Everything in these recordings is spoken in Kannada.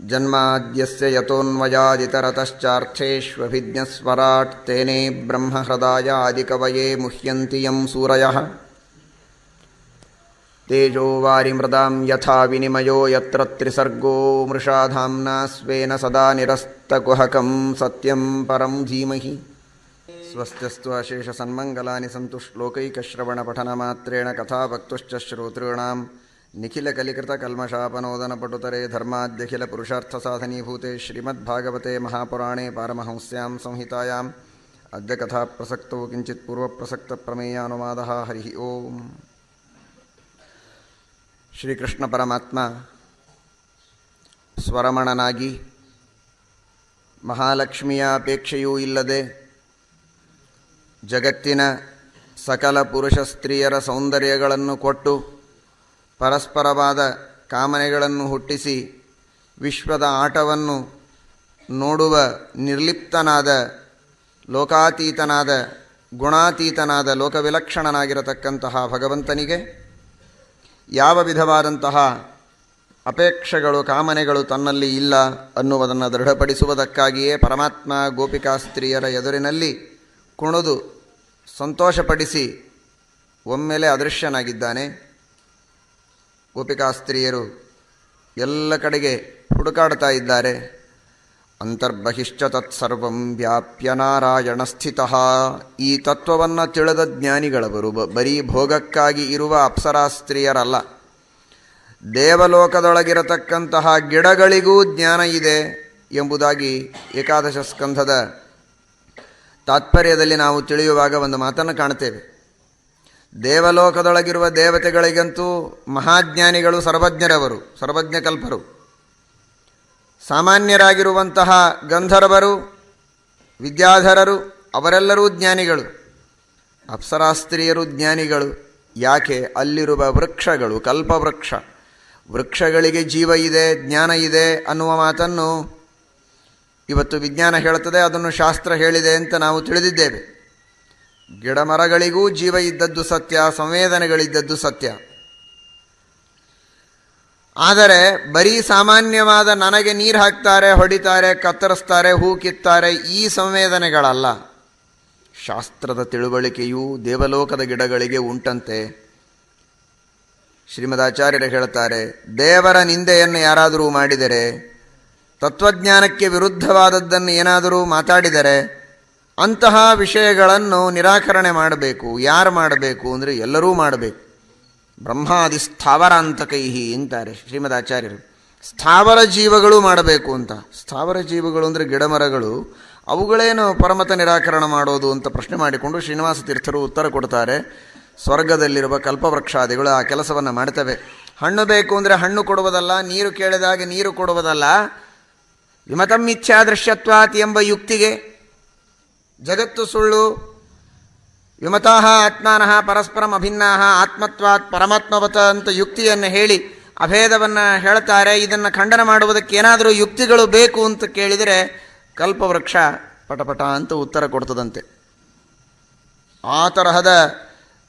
जन्माद्यस्य यतोऽन्वयादितरतश्चार्थेष्वभिज्ञस्वराट् तेने ब्रह्महृदायादिकवये मुह्यन्ति यं सूरयः। तेजो वारिमृदां यथा विनिमयो यत्र त्रिसर्गो मृषाधाम्ना स्वेन सदा निरस्तकुहकं सत्यं परं धीमहि। स्वस्त्यस्तु अशेषसन्मङ्गलानि सन्तु श्लोकैकश्रवणपठनमात्रेण कथाभक्तुश्च श्रोतॄणां निखिलकलिकृतकल्मषापनोदनपटुतरे धर्माद्यखिलपुरुषार्थसाधनीभूते श्रीमद्भागवते महापुराणे पारमहंस्यां संहितायाम् अद्य कथाप्रसक्तौ किञ्चित् पूर्वप्रसक्तप्रमेयानुवादः हरिः ओम् ಶ್ರೀಕೃಷ್ಣ ಪರಮಾತ್ಮ ಸ್ವರಮಣನಾಗಿ ಮಹಾಲಕ್ಷ್ಮಿಯ ಅಪೇಕ್ಷೆಯೂ ಇಲ್ಲದೆ ಜಗತ್ತಿನ ಸಕಲ ಪುರುಷ ಸ್ತ್ರೀಯರ ಸೌಂದರ್ಯಗಳನ್ನು ಕೊಟ್ಟು ಪರಸ್ಪರವಾದ ಕಾಮನೆಗಳನ್ನು ಹುಟ್ಟಿಸಿ ವಿಶ್ವದ ಆಟವನ್ನು ನೋಡುವ ನಿರ್ಲಿಪ್ತನಾದ, ಲೋಕಾತೀತನಾದ, ಗುಣಾತೀತನಾದ, ಲೋಕವಿಲಕ್ಷಣನಾಗಿರತಕ್ಕಂತಹ ಭಗವಂತನಿಗೆ ಯಾವ ವಿಧವಾದಂತಹ ಅಪೇಕ್ಷೆಗಳು, ಕಾಮನೆಗಳು ತನ್ನಲ್ಲಿ ಇಲ್ಲ ಅನ್ನುವುದನ್ನು ದೃಢಪಡಿಸುವುದಕ್ಕಾಗಿಯೇ ಪರಮಾತ್ಮ ಗೋಪಿಕಾ ಸ್ತ್ರೀಯರ ಎದುರಿನಲ್ಲಿ ಕುಣಿದು ಸಂತೋಷಪಡಿಸಿ ಒಮ್ಮೆಲೆ ಅದೃಶ್ಯನಾಗಿದ್ದಾನೆ. ಗೋಪಿಕಾ ಸ್ತ್ರೀಯರು ಎಲ್ಲ ಕಡೆಗೆ ಹುಡುಕಾಡ್ತಾ ಇದ್ದಾರೆ. ಅಂತರ್ಬಹಿಶ್ಚ ತತ್ಸರ್ವಂ ವ್ಯಾಪ್ಯ ನಾರಾಯಣ ಸ್ಥಿತ. ಈ ತತ್ವವನ್ನು ತಿಳಿದ ಜ್ಞಾನಿಗಳವರು ಬರೀ ಭೋಗಕ್ಕಾಗಿ ಇರುವ ಅಪ್ಸರಾಸ್ತ್ರೀಯರಲ್ಲ. ದೇವಲೋಕದೊಳಗಿರತಕ್ಕಂತಹ ಗಿಡಗಳಿಗೂ ಜ್ಞಾನ ಇದೆ ಎಂಬುದಾಗಿ ಏಕಾದಶ ಸ್ಕಂಧದ ತಾತ್ಪರ್ಯದಲ್ಲಿ ನಾವು ತಿಳಿಯುವಾಗ ಒಂದು ಮಾತನ್ನು ಕಾಣ್ತೇವೆ ದೇವಲೋಕದೊಳಗಿರುವ ದೇವತೆಗಳಿಗಂತೂ ಮಹಾಜ್ಞಾನಿಗಳು ಸರ್ವಜ್ಞರವರು ಸರ್ವಜ್ಞಕಲ್ಪರು ಸಾಮಾನ್ಯರಾಗಿರುವಂತಹ ಗಂಧರ್ವರು, ವಿದ್ಯಾಧರರು, ಅವರೆಲ್ಲರೂ ಜ್ಞಾನಿಗಳು. ಅಪ್ಸರಾಸ್ತ್ರೀಯರು ಜ್ಞಾನಿಗಳು. ಯಾಕೆ? ಅಲ್ಲಿರುವ ವೃಕ್ಷಗಳು, ಕಲ್ಪವೃಕ್ಷ. ವೃಕ್ಷಗಳಿಗೆ ಜೀವ ಇದೆ, ಜ್ಞಾನ ಇದೆ ಅನ್ನುವ ಮಾತನ್ನು ಇವತ್ತು ವಿಜ್ಞಾನ ಹೇಳುತ್ತದೆ, ಅದನ್ನು ಶಾಸ್ತ್ರ ಹೇಳಿದೆ ಅಂತ ನಾವು ತಿಳಿದಿದ್ದೇವೆ. ಗಿಡ ಮರಗಳಿಗೂ ಜೀವ ಇದ್ದದ್ದು ಸತ್ಯ, ಸಂವೇದನೆಗಳಿದ್ದದ್ದು ಸತ್ಯ. ಆದರೆ ಬರೀ ಸಾಮಾನ್ಯವಾದ ನನಗೆ ನೀರು ಹಾಕ್ತಾರೆ, ಹೊಡಿತಾರೆ, ಕತ್ತರಿಸ್ತಾರೆ, ಹೂ ಕಿತ್ತಾರೆ ಈ ಸಂವೇದನೆಗಳಲ್ಲ. ಶಾಸ್ತ್ರದ ತಿಳುವಳಿಕೆಯು ದೇವಲೋಕದ ಗಿಡಗಳಿಗೆ ಉಂಟಂತೆ. ಶ್ರೀಮದಾಚಾರ್ಯರು ಹೇಳ್ತಾರೆ, ದೇವರ ನಿಂದೆಯನ್ನು ಯಾರಾದರೂ ಮಾಡಿದರೆ, ತತ್ವಜ್ಞಾನಕ್ಕೆ ವಿರುದ್ಧವಾದದ್ದನ್ನು ಏನಾದರೂ ಮಾತಾಡಿದರೆ ಅಂತಹ ವಿಷಯಗಳನ್ನು ನಿರಾಕರಣೆ ಮಾಡಬೇಕು. ಯಾರು ಮಾಡಬೇಕು ಅಂದರೆ ಎಲ್ಲರೂ ಮಾಡಬೇಕು. ಬ್ರಹ್ಮಾದಿ ಸ್ಥಾವರ ಅಂತ ಕೈಹಿ ಅಂತಾರೆ ಶ್ರೀಮದಾಚಾರ್ಯರು. ಸ್ಥಾವರ ಜೀವಗಳು ಮಾಡಬೇಕು ಅಂತ. ಸ್ಥಾವರ ಜೀವಗಳು ಅಂದರೆ ಗಿಡಮರಗಳು ಅವುಗಳೇನು ಪರಮತ ನಿರಾಕರಣ ಮಾಡೋದು ಅಂತ ಪ್ರಶ್ನೆ ಮಾಡಿಕೊಂಡು ಶ್ರೀನಿವಾಸ ತೀರ್ಥರು ಉತ್ತರ ಕೊಡ್ತಾರೆ. ಸ್ವರ್ಗದಲ್ಲಿರುವ ಕಲ್ಪವೃಕ್ಷಾದಿಗಳು ಆ ಕೆಲಸವನ್ನು ಮಾಡ್ತವೆ. ಹಣ್ಣು ಬೇಕು ಅಂದರೆ ಹಣ್ಣು ಕೊಡುವುದಲ್ಲ, ನೀರು ಕೇಳಿದಾಗ ನೀರು ಕೊಡುವುದಲ್ಲ. ವಿಮತಂ ಮಿಥ್ಯಾದೃಶ್ಯತ್ವಾತ್ ಎಂಬ ಯುಕ್ತಿಗೆ ಜಗತ್ತು ಸುಳ್ಳು ವಿಮತಾ ಆತ್ಮಾನಃ ಪರಸ್ಪರಂ ಅಭಿನ್ನಾಹ, ಆತ್ಮತ್ವಾತ್ ಪರಮಾತ್ಮವತ ಅಂತ ಯುಕ್ತಿಯನ್ನು ಹೇಳಿ ಅಭೇದವನ್ನು ಹೇಳ್ತಾರೆ. ಇದನ್ನು ಖಂಡನ ಮಾಡುವುದಕ್ಕೆ ಏನಾದರೂ ಯುಕ್ತಿಗಳು ಬೇಕು ಅಂತ ಕೇಳಿದರೆ ಕಲ್ಪವೃಕ್ಷ ಪಟಪಟ ಅಂತ ಉತ್ತರ ಕೊಡ್ತದಂತೆ. ಆ ತರಹದ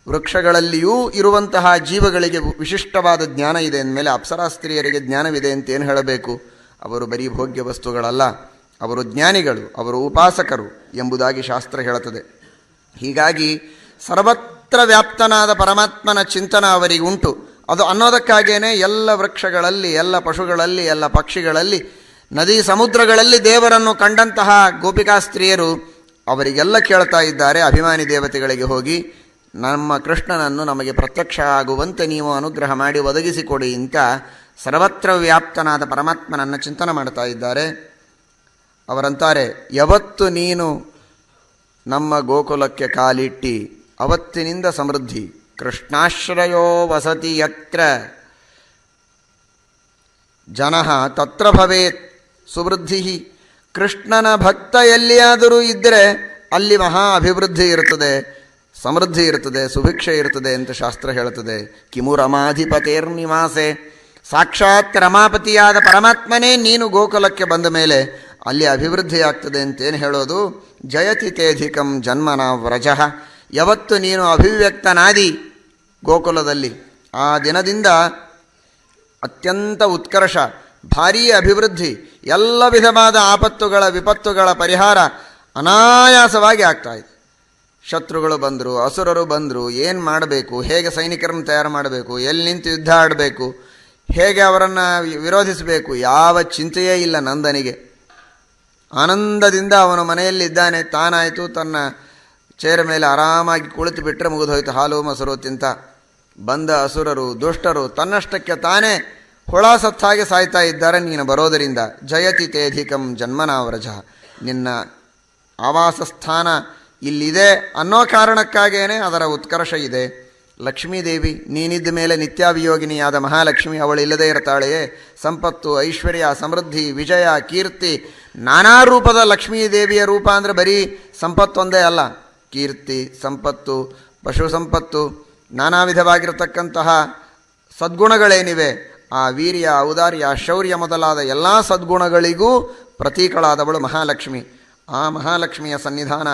ವೃಕ್ಷಗಳಲ್ಲಿಯೂ ಇರುವಂತಹ ಜೀವಗಳಿಗೆ ವಿಶಿಷ್ಟವಾದ ಜ್ಞಾನ ಇದೆ ಅಂದಮೇಲೆ ಅಪ್ಸರಾಸ್ತ್ರೀಯರಿಗೆ ಜ್ಞಾನವಿದೆ ಅಂತ ಏನು ಹೇಳಬೇಕು? ಅವರು ಬರೀ ಭೋಗ್ಯ ವಸ್ತುಗಳಲ್ಲ. ಅವರು ಜ್ಞಾನಿಗಳು, ಅವರು ಉಪಾಸಕರು ಎಂಬುದಾಗಿ ಶಾಸ್ತ್ರ ಹೇಳುತ್ತದೆ. ಹೀಗಾಗಿ ಸರ್ವತ್ರ ವ್ಯಾಪ್ತನಾದ ಪರಮಾತ್ಮನ ಚಿಂತನ ಅವರಿಗೆ ಉಂಟು. ಅದು ಅನ್ನೋದಕ್ಕಾಗೇನೆ ಎಲ್ಲ ವೃಕ್ಷಗಳಲ್ಲಿ, ಎಲ್ಲ ಪಶುಗಳಲ್ಲಿ, ಎಲ್ಲ ಪಕ್ಷಿಗಳಲ್ಲಿ, ನದಿ ಸಮುದ್ರಗಳಲ್ಲಿ ದೇವರನ್ನು ಕಂಡಂತಹ ಗೋಪಿಕಾ ಸ್ತ್ರೀಯರು ಅವರಿಗೆಲ್ಲ ಕೇಳ್ತಾ ಇದ್ದಾರೆ. ಅಭಿಮಾನಿ ದೇವತೆಗಳಿಗೆ ಹೋಗಿ, ನಮ್ಮ ಕೃಷ್ಣನನ್ನು ನಮಗೆ ಪ್ರತ್ಯಕ್ಷ ಆಗುವಂತೆ ನೀವು ಅನುಗ್ರಹ ಮಾಡಿ ಒದಗಿಸಿಕೊಡಿ ಅಂತ ಸರ್ವತ್ರ ವ್ಯಾಪ್ತನಾದ ಪರಮಾತ್ಮನನ್ನು ಚಿಂತನೆ ಮಾಡ್ತಾ ಇದ್ದಾರೆ. ಅವರಂತಾರೆ, ಯಾವತ್ತು ನೀನು ನಮ್ಮ ಗೋಕುಲಕ್ಕೆ ಕಾಲಿಟ್ಟಿ, ಅವತ್ತಿನಿಂದ ಸಮೃದ್ಧಿ, ಕೃಷ್ಣಾಶ್ರಯೋ ವಸತಿ ಯತ್ರ ಜನ ತತ್ರ ಭವೇತ್ ಸುವೃದ್ಧಿ ಕೃಷ್ಣನ ಭಕ್ತ ಎಲ್ಲಿಯಾದರೂ ಇದ್ದರೆ ಅಲ್ಲಿ ಮಹಾ ಅಭಿವೃದ್ಧಿ ಇರುತ್ತದೆ, ಸಮೃದ್ಧಿ ಇರುತ್ತದೆ, ಸುಭಿಕ್ಷೆ ಇರುತ್ತದೆ ಅಂತ ಶಾಸ್ತ್ರ ಹೇಳುತ್ತದೆ. ಕಿಮು ರಮಾಧಿಪತೇರ್ನಿವಾಸೆ, ಸಾಕ್ಷಾತ್ ರಮಾಪತಿಯಾದ ಪರಮಾತ್ಮನೇ ನೀನು ಗೋಕುಲಕ್ಕೆ ಬಂದ ಮೇಲೆ ಅಲ್ಲಿ ಅಭಿವೃದ್ಧಿ ಆಗ್ತದೆ ಅಂತೇನು ಹೇಳೋದು? ಜಯತಿ ತೇಧಿಕಂ ಜನ್ಮನ ವ್ರಜ. ಯಾವತ್ತು ನೀನು ಅಭಿವ್ಯಕ್ತನಾದಿ ಗೋಕುಲದಲ್ಲಿ, ಆ ದಿನದಿಂದ ಅತ್ಯಂತ ಉತ್ಕರ್ಷ, ಭಾರೀ ಅಭಿವೃದ್ಧಿ, ಎಲ್ಲ ವಿಧವಾದ ಆಪತ್ತುಗಳ, ವಿಪತ್ತುಗಳ ಪರಿಹಾರ ಅನಾಯಾಸವಾಗಿ ಆಗ್ತಾ ಇದೆ. ಶತ್ರುಗಳು ಬಂದರು, ಅಸುರರು ಬಂದರು, ಏನು ಮಾಡಬೇಕು? ಹೇಗೆ ಸೈನಿಕರನ್ನು ತಯಾರು ಮಾಡಬೇಕು? ಎಲ್ಲಿ ನಿಂತು ಯುದ್ಧ ಆಡಬೇಕು? ಹೇಗೆ ಅವರನ್ನು ವಿರೋಧಿಸಬೇಕು? ಯಾವ ಚಿಂತೆಯೇ ಇಲ್ಲ ನಂದನಿಗೆ. ಆನಂದದಿಂದ ಅವನು ಮನೆಯಲ್ಲಿದ್ದಾನೆ. ತಾನಾಯಿತು ತನ್ನ ಚೇರ ಮೇಲೆ ಆರಾಮಾಗಿ ಕುಳಿತು ಬಿಟ್ಟರೆ ಮುಗಿದು ಹಾಲು, ಮೊಸರು ತಿಂತ ಬಂದ ಅಸುರರು, ದುಷ್ಟರು ತನ್ನಷ್ಟಕ್ಕೆ ತಾನೇ ಹೊಳ ಸತ್ತಾಗೆ ಸಾಯ್ತಾ ಇದ್ದಾರೆ. ನೀನು ಬರೋದರಿಂದ ಜಯತಿ ತೇಧಿಕಂ ಜನ್ಮನಾವ್ರಜ. ನಿನ್ನ ಆವಾಸ ಸ್ಥಾನ ಇಲ್ಲಿದೆ ಅನ್ನೋ ಕಾರಣಕ್ಕಾಗೇನೆ ಅದರ ಉತ್ಕರ್ಷ ಇದೆ. ಲಕ್ಷ್ಮೀದೇವಿ ನೀನಿದ್ದ ಮೇಲೆ ನಿತ್ಯಾಭಿಯೋಗಿನಿಯಾದ ಮಹಾಲಕ್ಷ್ಮಿ ಅವಳು ಇಲ್ಲದೇ ಇರ್ತಾಳೆಯೇ? ಸಂಪತ್ತು, ಐಶ್ವರ್ಯ, ಸಮೃದ್ಧಿ, ವಿಜಯ, ಕೀರ್ತಿ, ನಾನಾ ರೂಪದ ಲಕ್ಷ್ಮೀದೇವಿಯ ರೂಪ ಅಂದರೆ ಬರೀ ಸಂಪತ್ತೊಂದೇ ಅಲ್ಲ. ಕೀರ್ತಿ, ಸಂಪತ್ತು, ಪಶು ಸಂಪತ್ತು, ನಾನಾ ವಿಧವಾಗಿರತಕ್ಕಂತಹ ಸದ್ಗುಣಗಳೇನಿವೆ? ಆ ವೀರ್ಯ, ಔದಾರ್ಯ, ಶೌರ್ಯ ಮೊದಲಾದ ಎಲ್ಲ ಸದ್ಗುಣಗಳಿಗೂ ಪ್ರತೀಕಳಾದವಳು ಮಹಾಲಕ್ಷ್ಮಿ. ಆ ಮಹಾಲಕ್ಷ್ಮಿಯ ಸನ್ನಿಧಾನ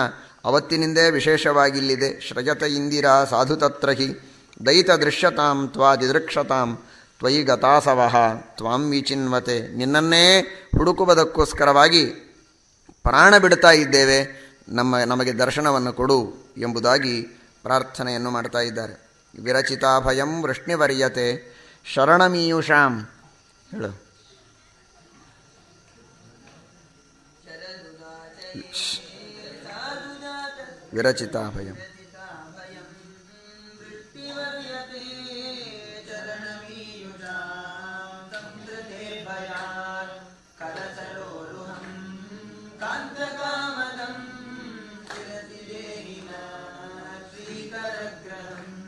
ಅವತ್ತಿನಿಂದೇ ವಿಶೇಷವಾಗಿಲ್ಲಿದೆ. ಶ್ರಯತ ಶ್ರಜತ ಇಂದಿರಾ ಸಾಧು ತತ್ರ ಹಿ. ದಯಿತ ದೃಶ್ಯತಾಂ ತ್ವಾದಿದೃಕ್ಷತಾಂ ತ್ವಯಿ ಗತಾಸವಹ. ತ್ವಾಂ ವಿಚಿನ್ವತೆ. ನಿನ್ನನ್ನೇ ಹುಡುಕುವುದಕ್ಕೋಸ್ಕರವಾಗಿ ಪ್ರಾಣ ಬಿಡ್ತಾ ಇದ್ದೇವೆ. ನಮ್ಮ ನಮಗೆ ದರ್ಶನವನ್ನು ಕೊಡು ಎಂಬುದಾಗಿ ಪ್ರಾರ್ಥನೆಯನ್ನು ಮಾಡ್ತಾ ಇದ್ದಾರೆ. ವಿರಚಿತಾಭಯಂ ವೃಷ್ಣಿವರ್ಯತೆ. ಶರಣಮೀಯುಷಾಂ. ಹೇಳು. ವಿರಚಿತಾಭಯಂ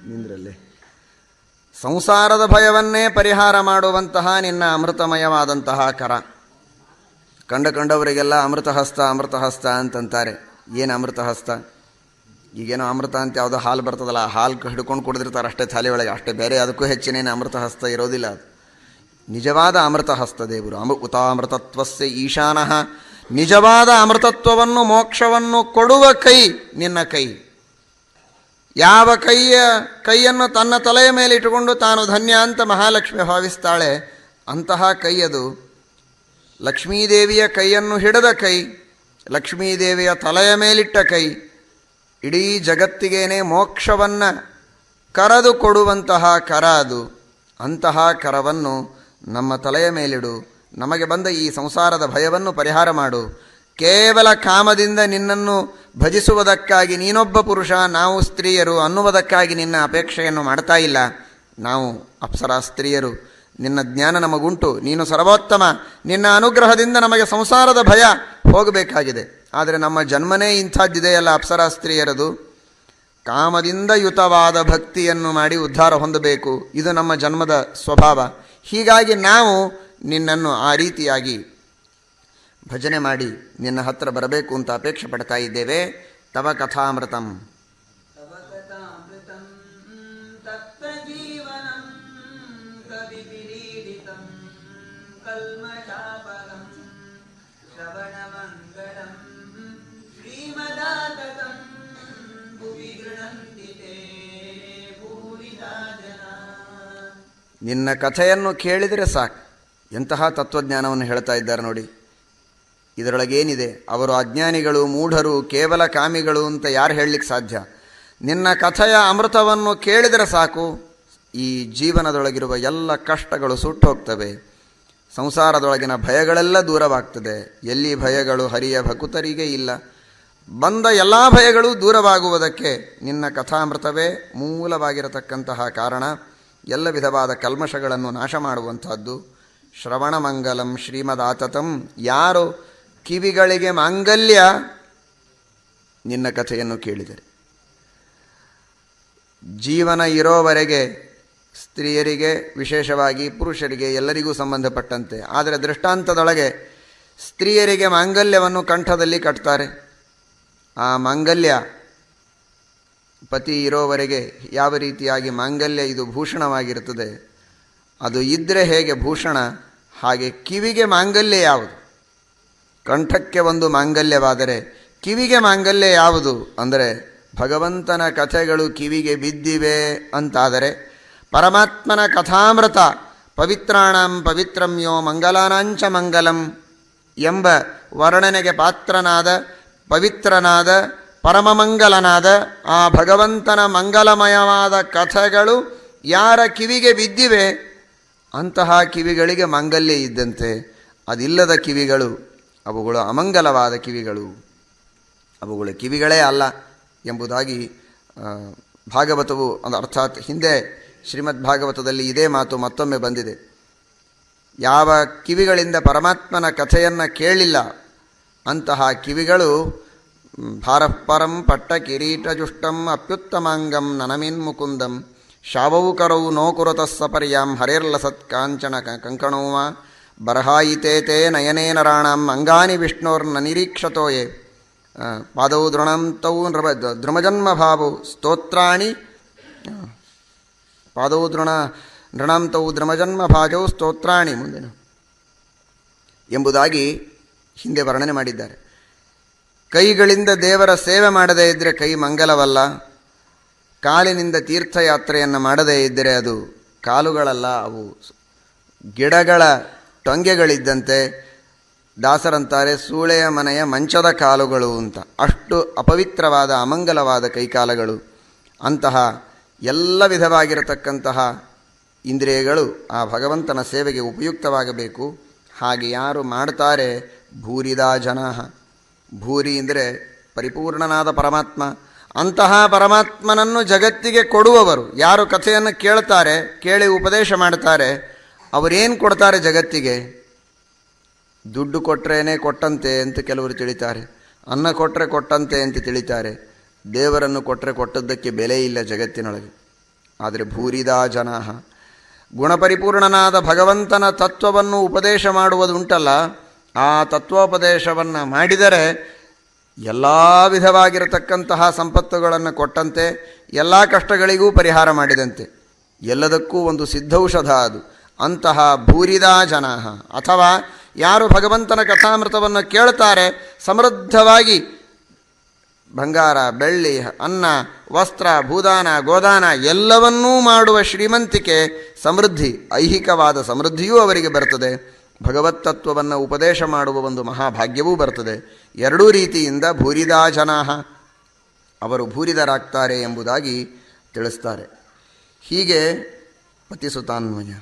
ನಿಂದ್ರಲ್ಲೇ ಸಂಸಾರದ ಭಯವನ್ನೇ ಪರಿಹಾರ ಮಾಡುವಂತಹ ನಿನ್ನ ಅಮೃತಮಯವಾದಂತಹ ಕರ. ಕಂಡ ಕಂಡವರಿಗೆಲ್ಲ ಅಮೃತಹಸ್ತ ಅಮೃತಹಸ್ತ ಅಂತಂತಾರೆ. ಏನು ಅಮೃತಹಸ್ತ? ಈಗೇನೋ ಅಮೃತ ಅಂತ ಯಾವುದೋ ಹಾಲು ಬರ್ತದಲ್ಲ, ಆ ಹಾಲು ಹಿಡ್ಕೊಂಡು ಕುಡಿದಿರ್ತಾರೆ ಅಷ್ಟೇ ಥಾಲಿ ಒಳಗೆ, ಅಷ್ಟೇ ಬೇರೆ ಅದಕ್ಕೂ ಹೆಚ್ಚಿನೇನು ಅಮೃತಹಸ್ತ ಇರೋದಿಲ್ಲ ಅದು. ನಿಜವಾದ ಅಮೃತ ಹಸ್ತ ದೇವರು. ಅಮೃ ಉತಾಮೃತತ್ವಸ್ಯ ಈಶಾನಃ. ನಿಜವಾದ ಅಮೃತತ್ವವನ್ನು, ಮೋಕ್ಷವನ್ನು ಕೊಡುವ ಕೈ ನಿನ್ನ ಕೈ. ಯಾವ ಕೈಯ, ಕೈಯನ್ನು ತನ್ನ ತಲೆಯ ಮೇಲೆ ಇಟ್ಟುಕೊಂಡು ತಾನು ಧನ್ಯ ಅಂತ ಮಹಾಲಕ್ಷ್ಮಿ ಭಾವಿಸ್ತಾಳೆ ಅಂತಹ ಕೈಯದು ಲಕ್ಷ್ಮೀದೇವಿಯ ಕೈಯನ್ನು ಹಿಡದ ಕೈ, ಲಕ್ಷ್ಮೀದೇವಿಯ ತಲೆಯ ಮೇಲಿಟ್ಟ ಕೈ ಇಡೀ ಜಗತ್ತಿಗೇನೆ ಮೋಕ್ಷವನ್ನು ಕರೆದು ಕೊಡುವಂತಹ ಕರ ಅದು ಅಂತಹ ಕರವನ್ನು ನಮ್ಮ ತಲೆಯ ಮೇಲಿಡು. ನಮಗೆ ಬಂದ ಈ ಸಂಸಾರದ ಭಯವನ್ನು ಪರಿಹಾರ ಮಾಡು. ಕೇವಲ ಕಾಮದಿಂದ ನಿನ್ನನ್ನು ಭಜಿಸುವುದಕ್ಕಾಗಿ ನೀನೊಬ್ಬ ಪುರುಷ, ನಾವು ಸ್ತ್ರೀಯರು ಅನ್ನುವುದಕ್ಕಾಗಿ ನಿನ್ನ ಅಪೇಕ್ಷೆಯನ್ನು ಮಾಡ್ತಾ ಇಲ್ಲ. ನಾವು ಅಪ್ಸರಾ ಸ್ತ್ರೀಯರು. ನಿನ್ನ ಜ್ಞಾನ ನಮಗುಂಟು. ನೀನು ಸರ್ವೋತ್ತಮ. ನಿನ್ನ ಅನುಗ್ರಹದಿಂದ ನಮಗೆ ಸಂಸಾರದ ಭಯ ಹೋಗಬೇಕಾಗಿದೆ. ಆದರೆ ನಮ್ಮ ಜನ್ಮನೇ ಇಂಥದ್ದಿದೆಯಲ್ಲ ಅಪ್ಸರಾ ಸ್ತ್ರೀಯರದು ಕಾಮದಿಂದ ಯುತವಾದ ಭಕ್ತಿಯನ್ನು ಮಾಡಿ ಉದ್ಧಾರ ಹೊಂದಬೇಕು. ಇದು ನಮ್ಮ ಜನ್ಮದ ಸ್ವಭಾವ. ಹೀಗಾಗಿ ನಾವು ನಿನ್ನನ್ನು ಆ ರೀತಿಯಾಗಿ ಭಜನೆ ಮಾಡಿ ನಿನ್ನ ಹತ್ತಿರ ಬರಬೇಕು ಅಂತ ಅಪೇಕ್ಷೆ ಪಡ್ತಾ ಇದ್ದೇವೆ. ತವ ಕಥಾಮೃತಂ. ನಿನ್ನ ಕಥೆಯನ್ನು ಕೇಳಿದರೆ ಸಾಕು. ಎಂತಹ ತತ್ವಜ್ಞಾನವನ್ನು ಹೇಳ್ತಾ ಇದ್ದಾರೆ ನೋಡಿ. ಇದರೊಳಗೇನಿದೆ? ಅವರು ಅಜ್ಞಾನಿಗಳು, ಮೂಢರು, ಕೇವಲ ಕಾಮಿಗಳು ಅಂತ ಯಾರು ಹೇಳಲಿಕ್ಕೆ ಸಾಧ್ಯ? ನಿನ್ನ ಕಥೆಯ ಅಮೃತವನ್ನು ಕೇಳಿದರೆ ಸಾಕು. ಈ ಜೀವನದೊಳಗಿರುವ ಎಲ್ಲ ಕಷ್ಟಗಳು ಸುಟ್ಟು ಹೋಗ್ತವೆ. ಸಂಸಾರದೊಳಗಿನ ಭಯಗಳೆಲ್ಲ ದೂರವಾಗ್ತದೆ. ಎಲ್ಲಿ ಭಯಗಳು ಹರಿಯ ಭಕುತರಿಗೆ ಇಲ್ಲ. ಬಂದ ಎಲ್ಲ ಭಯಗಳು ದೂರವಾಗುವುದಕ್ಕೆ ನಿನ್ನ ಕಥಾಮೃತವೇ ಮೂಲವಾಗಿರತಕ್ಕಂತಹ ಕಾರಣ. ಎಲ್ಲ ವಿಧವಾದ ಕಲ್ಮಶಗಳನ್ನು ನಾಶ ಮಾಡುವಂಥದ್ದು ಶ್ರವಣಮಂಗಲಂ ಶ್ರೀಮದಾತತಂ. ಯಾರು ಕಿವಿಗಳಿಗೆ ಮಾಂಗಲ್ಯ, ನಿನ್ನ ಕಥೆಯನ್ನು ಕೇಳಿದರೆ. ಜೀವನ ಇರೋವರೆಗೆ ಸ್ತ್ರೀಯರಿಗೆ, ವಿಶೇಷವಾಗಿ ಪುರುಷರಿಗೆ ಎಲ್ಲರಿಗೂ ಸಂಬಂಧಪಟ್ಟಂತೆ, ಆದರೆ ದೃಷ್ಟಾಂತದೊಳಗೆ ಸ್ತ್ರೀಯರಿಗೆ ಮಾಂಗಲ್ಯವನ್ನು ಕಂಠದಲ್ಲಿ ಕಟ್ತಾರೆ. ಆ ಮಾಂಗಲ್ಯ ಪತಿ ಇರೋವರೆಗೆ ಯಾವ ರೀತಿಯಾಗಿ ಮಾಂಗಲ್ಯ ಇದು ಭೂಷಣವಾಗಿರುತ್ತದೆ, ಅದು ಇದ್ದರೆ ಹೇಗೆ ಭೂಷಣ, ಹಾಗೆ ಕಿವಿಗೆ ಮಾಂಗಲ್ಯ ಯಾವುದು? ಕಂಠಕ್ಕೆ ಒಂದು ಮಾಂಗಲ್ಯವಾದರೆ ಕಿವಿಗೆ ಮಾಂಗಲ್ಯ ಯಾವುದು? ಅಂದರೆ ಭಗವಂತನ ಕಥೆಗಳು ಕಿವಿಗೆ ಬಿದ್ದಿವೆ ಅಂತಾದರೆ ಪರಮಾತ್ಮನ ಕಥಾಮೃತ ಪವಿತ್ರಾಣಂ ಪವಿತ್ರಮ್ಯೋ ಮಂಗಲಾನಾಂಚ ಮಂಗಲಂ ಎಂಬ ವರ್ಣನೆಗೆ ಪಾತ್ರನಾದ, ಪವಿತ್ರನಾದ ಪರಮಮಂಗಲನಾದ ಆ ಭಗವಂತನ ಮಂಗಲಮಯವಾದ ಕಥೆಗಳು ಯಾರ ಕಿವಿಗೆ ಬಿದ್ದಿವೆ ಅಂತಹ ಕಿವಿಗಳಿಗೆ ಮಂಗಲ್ಯ ಇದ್ದಂತೆ. ಅದಿಲ್ಲದ ಕಿವಿಗಳು, ಅವುಗಳು ಅಮಂಗಲವಾದ ಕಿವಿಗಳು. ಅವುಗಳು ಕಿವಿಗಳೇ ಅಲ್ಲ ಎಂಬುದಾಗಿ ಭಾಗವತವು ಅದು ಅರ್ಥಾತ್ ಹಿಂದೆ ಶ್ರೀಮದ್ ಭಾಗವತದಲ್ಲಿ ಇದೇ ಮಾತು ಮತ್ತೊಮ್ಮೆ ಬಂದಿದೆ. ಯಾವ ಕಿವಿಗಳಿಂದ ಪರಮಾತ್ಮನ ಕಥೆಯನ್ನು ಕೇಳಿಲ್ಲ ಅಂತಹ ಕಿವಿಗಳು ಭಾರಪರಂ ಪಟ್ಟ ಕಿರೀಟಜುಷ್ಟಂ ಅಪ್ಯುತ್ತಮಾಂಗಂ ನನಮಿನ್ ಮುಕುಂದಂ ಶಾವವು ಕರವು ನೋಕುರತಃ ಸಪರ್ಯಾಂ ಹರೇರ್ಲಸತ್ ಕಾಂಚನ ಕ- ಕಂಕಣೋವ ಬರಹಾಯಿತೇತೆ ನಯನೇ ರಾಣಾಂ ಅಂಗಾನಿ ವಿಷ್ಣೋರ್ನ ನಿರೀಕ್ಷತೋಯೇ ಪಾದೌ ದೃಣಂತೌ ತೌ ಧ್ರಮಜನ್ಮ ದ್ರುಮಜನ್ಮ ಭಾವು ಸ್ತೋತ್ರಾಣಿ. ಪಾದೌ ದೃಣ ನೃಣಂತೌ ದ್ರಮಜನ್ಮ ಭಾಜೌ ಸ್ತೋತ್ರಾಣಿ ಮುಂದಿನ. ಎಂಬುದಾಗಿ ಹಿಂದೆ ವರ್ಣನೆ ಮಾಡಿದ್ದಾರೆ. ಕೈಗಳಿಂದ ದೇವರ ಸೇವೆ ಮಾಡದೇ ಇದ್ದರೆ ಕೈ ಮಂಗಲವಲ್ಲ, ಕಾಲಿನಿಂದ ತೀರ್ಥಯಾತ್ರೆಯನ್ನು ಮಾಡದೇ ಇದ್ದರೆ ಅದು ಕಾಲುಗಳಲ್ಲ, ಅವು ಗಿಡಗಳ ಟೊಂಗೆಗಳಿದ್ದಂತೆ ದಾಸರಂತಾರೆ, ಸೂಳೆಯ ಮನೆಯ ಮಂಚದ ಕಾಲುಗಳು ಅಂತ. ಅಷ್ಟು ಅಪವಿತ್ರವಾದ, ಅಮಂಗಲವಾದ ಕೈಕಾಲಗಳು. ಅಂತಹ ಎಲ್ಲ ವಿಧವಾಗಿರತಕ್ಕಂತಹ ಇಂದ್ರಿಯಗಳು ಆ ಭಗವಂತನ ಸೇವೆಗೆ ಉಪಯುಕ್ತವಾಗಬೇಕು. ಹಾಗೆ ಯಾರು ಮಾಡ್ತಾರೆ? ಭೂರಿದಾ ಜನ. ಭೂರಿ ಅಂದರೆ ಪರಿಪೂರ್ಣನಾದ ಪರಮಾತ್ಮ. ಅಂತಹ ಪರಮಾತ್ಮನನ್ನು ಜಗತ್ತಿಗೆ ಕೊಡುವವರು ಯಾರು ಕಥೆಯನ್ನು ಕೇಳ್ತಾರೆ, ಕೇಳಿ ಉಪದೇಶ ಮಾಡ್ತಾರೆ, ಅವರೇನು ಕೊಡ್ತಾರೆ ಜಗತ್ತಿಗೆ? ದುಡ್ಡು ಕೊಟ್ಟರೇನೆ ಕೊಟ್ಟಂತೆ ಅಂತ ಕೆಲವರು ತಿಳಿತಾರೆ. ಅನ್ನ ಕೊಟ್ಟರೆ ಕೊಟ್ಟಂತೆ ಅಂತ ತಿಳಿತಾರೆ. ದೇವರನ್ನು ಕೊಟ್ಟರೆ ಕೊಟ್ಟದ್ದಕ್ಕೆ ಬೆಲೆ ಇಲ್ಲ ಜಗತ್ತಿನೊಳಗೆ. ಆದರೆ ಭೂರಿದಾ ಜನ. ಗುಣಪರಿಪೂರ್ಣನಾದ ಭಗವಂತನ ತತ್ವವನ್ನು ಉಪದೇಶ ಮಾಡುವುದುಂಟಲ್ಲ ಆ ತತ್ವೋಪದೇಶವನ್ನು ಮಾಡಿದರೆ ಎಲ್ಲ ವಿಧವಾಗಿರತಕ್ಕಂತಹ ಸಂಪತ್ತುಗಳನ್ನು ಕೊಟ್ಟಂತೆ ಎಲ್ಲ ಕಷ್ಟಗಳಿಗೂ ಪರಿಹಾರ ಮಾಡಿದಂತೆ. ಎಲ್ಲದಕ್ಕೂ ಒಂದು ಸಿದ್ಧೌಷಧ ಅದು. ಅಂತಹ ಭೂರಿದ ಜನ ಅಥವಾ ಯಾರು ಭಗವಂತನ ಕಥಾಮೃತವನ್ನು ಕೇಳ್ತಾರೆ, ಸಮೃದ್ಧವಾಗಿ ಬಂಗಾರ, ಬೆಳ್ಳಿ, ಅನ್ನ, ವಸ್ತ್ರ, ಭೂದಾನ, ಗೋದಾನ ಎಲ್ಲವನ್ನೂ ಮಾಡುವ ಶ್ರೀಮಂತಿಕೆ ಸಮೃದ್ಧಿ, ಐಹಿಕವಾದ ಸಮೃದ್ಧಿಯೂ ಅವರಿಗೆ ಬರ್ತದೆ ಭಗವತ್ ತತ್ವವನ್ನು ಉಪದೇಶ ಮಾಡುವ ಒಂದು ಮಹಾಭಾಗ್ಯವೂ ಬರ್ತದೆ. ಎರಡೂ ರೀತಿಯಿಂದ ಭೂರಿದಾ ಜನಾಹ, ಅವರು ಭೂರಿದರಾಗ್ತಾರೆ ಎಂಬುದಾಗಿ ತಿಳಿಸ್ತಾರೆ. ಹೀಗೆ ಪತಿಸುತಾನ್ವಯ.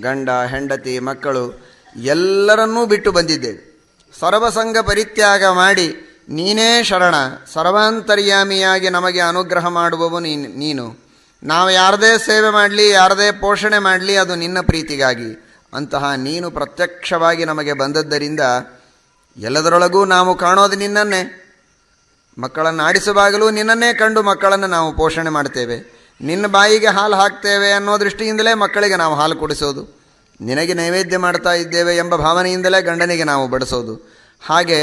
ಗಂಡ, ಹೆಂಡತಿ, ಮಕ್ಕಳು ಎಲ್ಲರನ್ನೂ ಬಿಟ್ಟು ಬಂದಿದ್ದೇವೆ. ಸರ್ವಸಂಗ ಪರಿತ್ಯಾಗ ಮಾಡಿ ನೀನೇ ಶರಣ, ಸರ್ವಾಂತರ್ಯಾಮಿಯಾಗಿ ನಮಗೆ ಅನುಗ್ರಹ ಮಾಡುವವು ನೀನು ನೀನು. ನಾವು ಯಾರದೇ ಸೇವೆ ಮಾಡಲಿ, ಯಾರದೇ ಪೋಷಣೆ ಮಾಡಲಿ, ಅದು ನಿನ್ನ ಪ್ರೀತಿಗಾಗಿ. ಅಂತಹ ನೀನು ಪ್ರತ್ಯಕ್ಷವಾಗಿ ನಮಗೆ ಬಂದದ್ದರಿಂದ ಎಲ್ಲದರೊಳಗೂ ನಾವು ಕಾಣೋದು ನಿನ್ನನ್ನೇ. ಮಕ್ಕಳನ್ನು ಆಡಿಸುವಾಗಲೂ ನಿನ್ನನ್ನೇ ಕಂಡು ಮಕ್ಕಳನ್ನು ನಾವು ಪೋಷಣೆ ಮಾಡ್ತೇವೆ ನಿನ್ನ ಬಾಯಿಗೆ ಹಾಲು ಹಾಕ್ತೇವೆ ಅನ್ನೋ ದೃಷ್ಟಿಯಿಂದಲೇ ಮಕ್ಕಳಿಗೆ ನಾವು ಹಾಲು ಕುಡಿಸೋದು. ನಿನಗೆ ನೈವೇದ್ಯ ಮಾಡ್ತಾ ಇದ್ದೇವೆ ಎಂಬ ಭಾವನೆಯಿಂದಲೇ ಗಂಡನಿಗೆ ನಾವು ಬಡಿಸೋದು. ಹಾಗೆ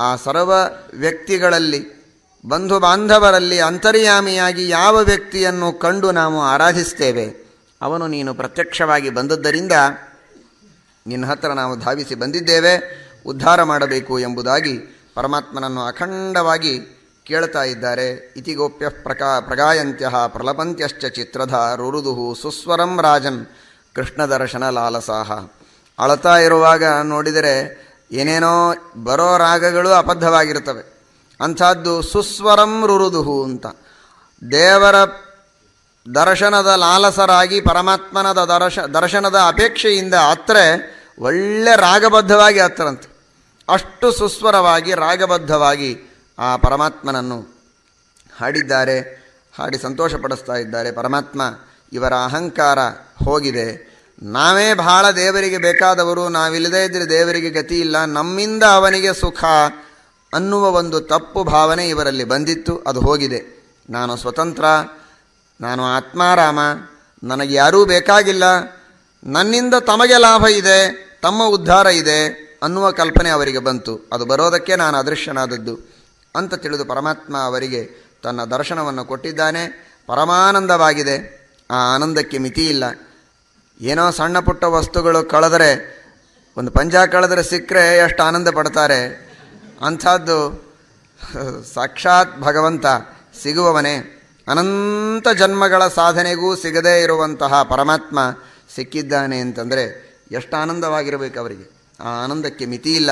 ಆ ಸರ್ವ ವ್ಯಕ್ತಿಗಳಲ್ಲಿ, ಬಂಧು ಬಾಂಧವರಲ್ಲಿ ಅಂತರ್ಯಾಮಿಯಾಗಿ ಯಾವ ವ್ಯಕ್ತಿಯನ್ನು ಕಂಡು ನಾವು ಆರಾಧಿಸ್ತೇವೆ, ಅವನು ನೀನು ಪ್ರತ್ಯಕ್ಷವಾಗಿ ಬಂದದ್ದರಿಂದ ನಿನ್ನ ಹತ್ರ ನಾವು ಧಾವಿಸಿ ಬಂದಿದ್ದೇವೆ, ಉದ್ಧಾರ ಮಾಡಬೇಕು ಎಂಬುದಾಗಿ ಪರಮಾತ್ಮನನ್ನು ಅಖಂಡವಾಗಿ ಕೇಳ್ತಾ ಇದ್ದಾರೆ. ಇತಿ ಗೋಪ್ಯ ಪ್ರಕಾ, ಪ್ರಗಾಯಂತ್ಯ ಪ್ರಲಪಂತ್ಯಶ್ಚ ಚಿತ್ರಧ ರುರುದುಹು ಸುಸ್ವರಂ ರಾಜನ್ ಕೃಷ್ಣ ದರ್ಶನ ಲಾಲಸಾಹ. ಅಳತಾ ಇರುವಾಗ ನೋಡಿದರೆ ಏನೇನೋ ಬರೋ ರಾಗಗಳು ಅಬದ್ಧವಾಗಿರ್ತವೆ ಅಂಥದ್ದು ಸುಸ್ವರಂ ರುರುದುಹು ಅಂತ. ದೇವರ ದರ್ಶನದ ಲಾಲಸರಾಗಿ ಪರಮಾತ್ಮನದ ದರ್ಶ, ದರ್ಶನದ ಅಪೇಕ್ಷೆಯಿಂದ ಅತ್ರೆ ಒಳ್ಳೆ ರಾಗಬದ್ಧವಾಗಿ ಹತ್ತರಂತೆ ಅಷ್ಟು ಸುಸ್ವರವಾಗಿ, ರಾಗಬದ್ಧವಾಗಿ ಆ ಪರಮಾತ್ಮನನ್ನು ಹಾಡಿದ್ದಾರೆ, ಹಾಡಿ ಸಂತೋಷಪಡಿಸ್ತಾ ಇದ್ದಾರೆ. ಪರಮಾತ್ಮ, ಇವರ ಅಹಂಕಾರ ಹೋಗಿದೆ. ನಾವೇ ಬಹಳ ದೇವರಿಗೆ ಬೇಕಾದವರು, ನಾವಿಲ್ಲದೇ ಇದ್ದರೆ ದೇವರಿಗೆ ಗತಿ ಇಲ್ಲ. ನಮ್ಮಿಂದ ಅವನಿಗೆ ಸುಖ ಅನ್ನುವ ಒಂದು ತಪ್ಪು ಭಾವನೆ ಇವರಲ್ಲಿ ಬಂದಿತ್ತು, ಅದು ಹೋಗಿದೆ. ನಾನು ಸ್ವತಂತ್ರ, ನಾನು ಆತ್ಮಾರಾಮ, ನನಗೆ ಯಾರೂ ಬೇಕಾಗಿಲ್ಲ. ನನ್ನಿಂದ ತಮಗೆ ಲಾಭ ಇದೆ, ತಮ್ಮ ಉದ್ಧಾರ ಇದೆ ಅನ್ನುವ ಕಲ್ಪನೆ ಅವರಿಗೆ ಬಂತು. ಅದು ಬರೋದಕ್ಕೆ ನಾನು ಅದೃಶ್ಯನಾದದ್ದು. ಅಂತ ತಿಳಿದು ಪರಮಾತ್ಮ ಅವರಿಗೆ ತನ್ನ ದರ್ಶನವನ್ನು ಕೊಟ್ಟಿದ್ದಾನೆ. ಪರಮಾನಂದವಾಗಿದೆ. ಆ ಆನಂದಕ್ಕೆ ಮಿತಿ ಇಲ್ಲ. ಏನೋ ಸಣ್ಣ ಪುಟ್ಟ ವಸ್ತುಗಳು ಕಳೆದರೆ, ಒಂದು ಪಂಜ ಕಳೆದರೆ ಸಿಕ್ಕರೆ ಎಷ್ಟು ಆನಂದ ಪಡ್ತಾರೆ. ಅಂಥದ್ದು ಸಾಕ್ಷಾತ್ ಭಗವಂತ ಸಿಗುವವನೇ. ಅನಂತ ಜನ್ಮಗಳ ಸಾಧನೆಗೂ ಸಿಗದೇ ಇರುವಂತಹ ಪರಮಾತ್ಮ ಸಿಕ್ಕಿದ್ದಾನೆ ಅಂತಂದರೆ ಎಷ್ಟು ಆನಂದವಾಗಿರಬೇಕು ಅವರಿಗೆ. ಆ ಆನಂದಕ್ಕೆ ಮಿತಿ ಇಲ್ಲ.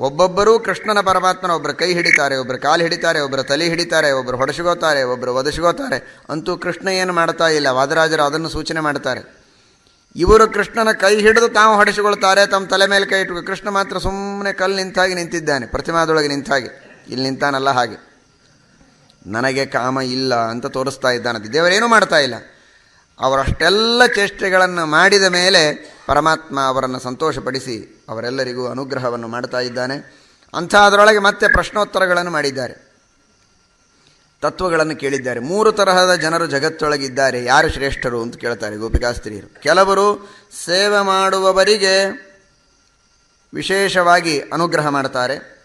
ಒಬ್ಬೊಬ್ಬರೂ ಕೃಷ್ಣನ ಪರಮಾತ್ಮನ ಒಬ್ಬರು ಕೈ ಹಿಡಿತಾರೆ ಒಬ್ಬರು ಕಾಲು ಹಿಡಿತಾರೆ ಒಬ್ಬರು ತಲೆ ಹಿಡಿತಾರೆ ಒಬ್ಬರು ಹೊಡೆಸಿಗೋತಾರೆ ಒಬ್ಬರು ಒದಸಿಗೋತಾರೆ ಅಂತೂ ಕೃಷ್ಣ ಏನು ಮಾಡ್ತಾ ಇಲ್ಲ? ವಾದರಾಜರು ಅದನ್ನು ಸೂಚನೆ ಮಾಡ್ತಾರೆ. ಇವರು ಕೃಷ್ಣನ ಕೈ ಹಿಡಿದು ತಾವು ಹೊಡೆಸಿಕೊಳ್ತಾರೆ, ತಮ್ಮ ತಲೆ ಮೇಲೆ ಕೈ ಇಟ್ಟು ಕೃಷ್ಣ ಮಾತ್ರ ಸುಮ್ಮನೆ ಕಲ್ಲು ನಿಂತಾಗಿ ನಿಂತಿದ್ದಾನೆ, ಪ್ರತಿಮಾದೊಳಗೆ ನಿಂತಾಗಿ. ಇಲ್ಲಿ ನಿಂತಾನಲ್ಲ ಹಾಗೆ. ನನಗೆ ಕಾಮ ಇಲ್ಲ ಅಂತ ತೋರಿಸ್ತಾ ಇದ್ದಾನಂತೆ. ದೇವರೇನೂ ಮಾಡ್ತಾ ಇಲ್ಲ? ಅವರಷ್ಟೆಲ್ಲ ಚೇಷ್ಟೆಗಳನ್ನು ಮಾಡಿದ ಮೇಲೆ ಪರಮಾತ್ಮ ಅವರನ್ನು ಸಂತೋಷಪಡಿಸಿ ಅವರೆಲ್ಲರಿಗೂ ಅನುಗ್ರಹವನ್ನು ಮಾಡ್ತಾ ಇದ್ದಾನೆ. ಅಂಥ ಅದರೊಳಗೆ ಮತ್ತೆ ಪ್ರಶ್ನೋತ್ತರಗಳನ್ನು ಮಾಡಿದ್ದಾರೆ. ತತ್ವಗಳನ್ನು ಕೇಳಿದ್ದಾರೆ. ಮೂರು ತರಹದ ಜನರು ಜಗತ್ತೊಳಗಿದ್ದಾರೆ. ಯಾರು ಶ್ರೇಷ್ಠರು ಅಂತ ಕೇಳ್ತಾರೆ ಗೋಪಿಕಾಸ್ತ್ರೀಯರು. ಕೆಲವರು ಸೇವೆ ಮಾಡುವವರಿಗೆ ವಿಶೇಷವಾಗಿ ಅನುಗ್ರಹ ಮಾಡ್ತಾರೆ.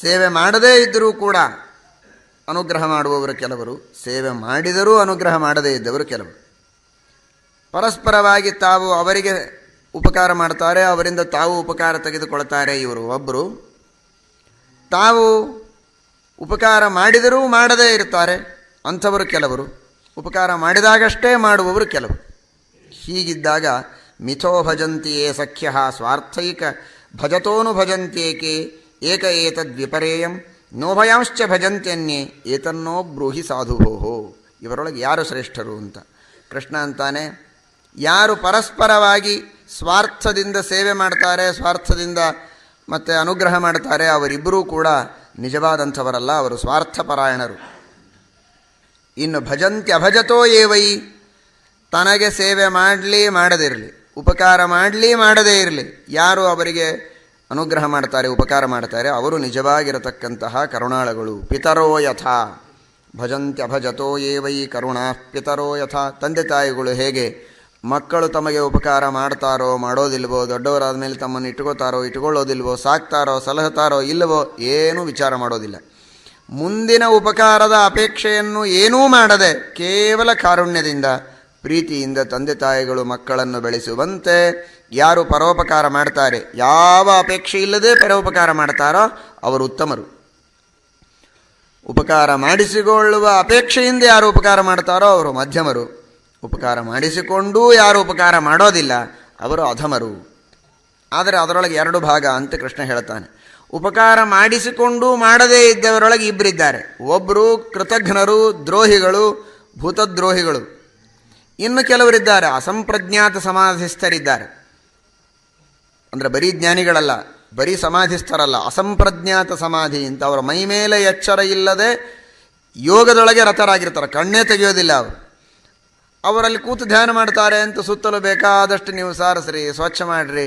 ಸೇವೆ ಮಾಡದೇ ಇದ್ದರೂ ಕೂಡ ಅನುಗ್ರಹ ಮಾಡುವವರು ಕೆಲವರು, ಸೇವೆ ಮಾಡಿದರೂ ಅನುಗ್ರಹ ಮಾಡದೇ ಇದ್ದವರು ಕೆಲವರು. ಪರಸ್ಪರವಾಗಿ ತಾವು ಅವರಿಗೆ ಉಪಕಾರ ಮಾಡ್ತಾರೆ, ಅವರಿಂದ ತಾವು ಉಪಕಾರ ತೆಗೆದುಕೊಳ್ತಾರೆ ಇವರು ಒಬ್ಬರು ತಾವು ಉಪಕಾರ ಮಾಡಿದರೂ ಮಾಡದೇ ಇರ್ತಾರೆ ಅಂಥವರು ಕೆಲವರು. ಉಪಕಾರ ಮಾಡಿದಾಗಷ್ಟೇ ಮಾಡುವವರು ಕೆಲವರು. ಹೀಗಿದ್ದಾಗ ಮಿಥೋ ಭಜಂತಿಯೇ ಸಖ್ಯ, ಸ್ವಾರ್ಥೈಕ ಭಜತೋನು ಭಜಂತ್ಯೇಕೆ ಏಕ ಏತದ್ವಿಪರೇಯಂ ನೋಭಯಾಂಶ್ಚ ಭಜಂತ್ಯನ್ಯೇ ಏತನ್ನೋ ಬ್ರೂಹಿ ಸಾಧುಭೋಹೋ. ಇವರೊಳಗೆ ಯಾರು ಶ್ರೇಷ್ಠರು ಅಂತ? ಕೃಷ್ಣ ಅಂತಾನೆ, ಯಾರು ಪರಸ್ಪರವಾಗಿ ಸ್ವಾರ್ಥದಿಂದ ಸೇವೆ ಮಾಡ್ತಾರೆ, ಸ್ವಾರ್ಥದಿಂದ ಮತ್ತು ಅನುಗ್ರಹ ಮಾಡ್ತಾರೆ, ಅವರಿಬ್ಬರೂ ಕೂಡ ನಿಜವಾದಂಥವರಲ್ಲ, ಅವರು ಸ್ವಾರ್ಥಪರಾಯಣರು. ಇನ್ನು ಭಜಂತ್ಯ ಅಭಜತೋ ಏವೈ, ತನಗೆ ಸೇವೆ ಮಾಡಲಿ ಮಾಡದಿರಲಿ ಉಪಕಾರ ಮಾಡಲಿ ಮಾಡದೇ ಇರಲಿ, ಯಾರು ಅವರಿಗೆ ಅನುಗ್ರಹ ಮಾಡ್ತಾರೆ, ಉಪಕಾರ ಮಾಡ್ತಾರೆ. ಅವರು ನಿಜವಾಗಿರತಕ್ಕಂತಹ ಕರುಣಾಳಗಳು. ಪಿತರೋ ಯಥಾ. ಭಜಂತ್ಯಭಜತೋ ಏವೈ ಕರುಣಾ. ಪಿತರೋ ಯಥಾ. ತಂದೆ ತಾಯಿಗಳು ಹೇಗೆ ಮಕ್ಕಳು ತಮಗೆ ಉಪಕಾರ ಮಾಡ್ತಾರೋ, ಮಾಡೋದಿಲ್ವೋ ದೊಡ್ಡವರಾದ ಮೇಲೆ ತಮ್ಮನ್ನು ಇಟ್ಕೋತಾರೋ ಇಟ್ಕೊಳ್ಳೋದಿಲ್ವೋ ಸಾಕ್ತಾರೋ, ಸಲಹತಾರೋ, ಇಲ್ಲವೋ, ಏನೂ ವಿಚಾರ ಮಾಡೋದಿಲ್ಲ. ಮುಂದಿನ ಉಪಕಾರದ ಅಪೇಕ್ಷೆಯನ್ನು ಏನೂ ಮಾಡದೆ ಕೇವಲ ಕಾರುಣ್ಯದಿಂದ, ಪ್ರೀತಿಯಿಂದ ತಂದೆ ತಾಯಿಗಳು ಮಕ್ಕಳನ್ನು ಬೆಳೆಸುವಂತೆ ಯಾರು ಪರೋಪಕಾರ ಮಾಡ್ತಾರೆ, ಯಾವ ಅಪೇಕ್ಷೆ ಇಲ್ಲದೆ ಪರೋಪಕಾರ ಮಾಡ್ತಾರೋ ಅವರು ಉತ್ತಮರು. ಉಪಕಾರ ಮಾಡಿಸಿಕೊಳ್ಳುವ ಅಪೇಕ್ಷೆಯಿಂದ ಯಾರು ಉಪಕಾರ ಮಾಡ್ತಾರೋ ಅವರು ಮಧ್ಯಮರು. ಉಪಕಾರ ಮಾಡಿಸಿಕೊಂಡೂ ಯಾರು ಉಪಕಾರ ಮಾಡೋದಿಲ್ಲ, ಅವರು ಅಧಮರು. ಆದರೆ ಅದರೊಳಗೆ ಎರಡು ಭಾಗ ಅಂತ ಕೃಷ್ಣ ಹೇಳ್ತಾನೆ ಉಪಕಾರ ಮಾಡಿಸಿಕೊಂಡು ಮಾಡದೇ ಇದ್ದವರೊಳಗೆ ಇಬ್ಬರಿದ್ದಾರೆ. ಒಬ್ಬರು ಕೃತಜ್ಞರು, ದ್ರೋಹಿಗಳು, ಭೂತದ್ರೋಹಿಗಳು. ಇನ್ನು ಕೆಲವರಿದ್ದಾರೆ, ಅಸಂಪ್ರಜ್ಞಾತ ಸಮಾಧಿಸ್ಥರಿದ್ದಾರೆ. ಅಂದರೆ ಬರೀ ಜ್ಞಾನಿಗಳಲ್ಲ, ಬರೀ ಸಮಾಧಿಸ್ಥರಲ್ಲ, ಅಸಂಪ್ರಜ್ಞಾತ ಸಮಾಧಿ ಅಂತ ಅವರ ಮೈ ಮೇಲೆ ಎಚ್ಚರ ಇಲ್ಲದೆ ಯೋಗದೊಳಗೆ ರಥರಾಗಿರ್ತಾರೆ, ಕಣ್ಣೇ ತೆಗೆಯೋದಿಲ್ಲ ಅವರು. ಅವರಲ್ಲಿ ಕೂತು ಧ್ಯಾನ ಮಾಡ್ತಾರೆ ಅಂತ ಸುತ್ತಲೂ ಬೇಕಾದಷ್ಟು ನೀವು ಸಾರಿಸ್ರಿ, ಸ್ವಚ್ಛ ಮಾಡಿರಿ,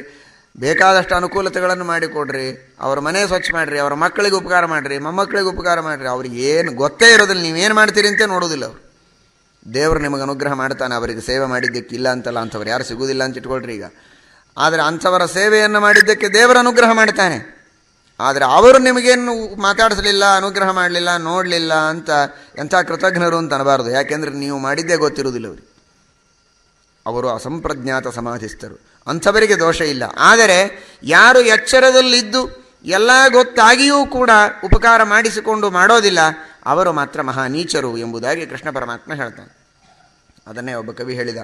ಬೇಕಾದಷ್ಟು ಅನುಕೂಲತೆಗಳನ್ನು ಮಾಡಿಕೊಡ್ರಿ, ಅವ್ರ ಮನೆ ಸ್ವಚ್ಛ ಮಾಡಿರಿ, ಅವರ ಮಕ್ಕಳಿಗೆ ಉಪಕಾರ ಮಾಡಿರಿ, ಮೊಮ್ಮಕ್ಕಳಿಗೆ ಉಪಕಾರ ಮಾಡಿರಿ, ಅವ್ರಿಗೆ ಏನು ಗೊತ್ತೇ ಇರೋದಿಲ್ಲ ನೀವೇನು ಮಾಡ್ತೀರಿ ಅಂತ ನೋಡೋದಿಲ್ಲ ಅವರು. ದೇವರು ನಿಮಗೆ ಅನುಗ್ರಹ ಮಾಡ್ತಾನೆ, ಅವರಿಗೆ ಸೇವೆ ಮಾಡಿದ್ದಕ್ಕಿಲ್ಲ ಅಂತಲ್ಲ ಅಂಥವ್ರು ಯಾರು ಸಿಗೋದಿಲ್ಲ ಅಂತ ಇಟ್ಕೊಳ್ರಿ ಈಗ. ಆದರೆ ಅಂಥವರ ಸೇವೆಯನ್ನು ಮಾಡಿದ್ದಕ್ಕೆ ದೇವರ ಅನುಗ್ರಹ ಮಾಡ್ತಾನೆ. ಆದರೆ ಅವರು ನಿಮಗೇನು ಮಾತಾಡಿಸಲಿಲ್ಲ, ಅನುಗ್ರಹ ಮಾಡಲಿಲ್ಲ, ನೋಡಲಿಲ್ಲ ಅಂತ ಎಂಥ ಕೃತಜ್ಞರು ಅಂತ ಅನ್ನಬಾರ್ದು ಯಾಕೆಂದರೆ ನೀವು ಮಾಡಿದ್ದೇ ಗೊತ್ತಿರುವುದಿಲ್ಲ ಅವರು ಅವರು ಅಸಂಪ್ರಜ್ಞಾತ ಸಮಾಧಿಸ್ತರು ಅಂಥವರಿಗೆ ದೋಷ ಇಲ್ಲ. ಆದರೆ ಯಾರು ಎಚ್ಚರದಲ್ಲಿದ್ದು ಎಲ್ಲ ಗೊತ್ತಾಗಿಯೂ ಕೂಡ ಉಪಕಾರ ಮಾಡಿಸಿಕೊಂಡು ಮಾಡೋದಿಲ್ಲ, ಅವರು ಮಾತ್ರ ಮಹಾನೀಚರು ಎಂಬುದಾಗಿ ಕೃಷ್ಣ ಪರಮಾತ್ಮ ಹೇಳ್ತಾನೆ. ಅದನ್ನೇ ಒಬ್ಬ ಕವಿ ಹೇಳಿದ.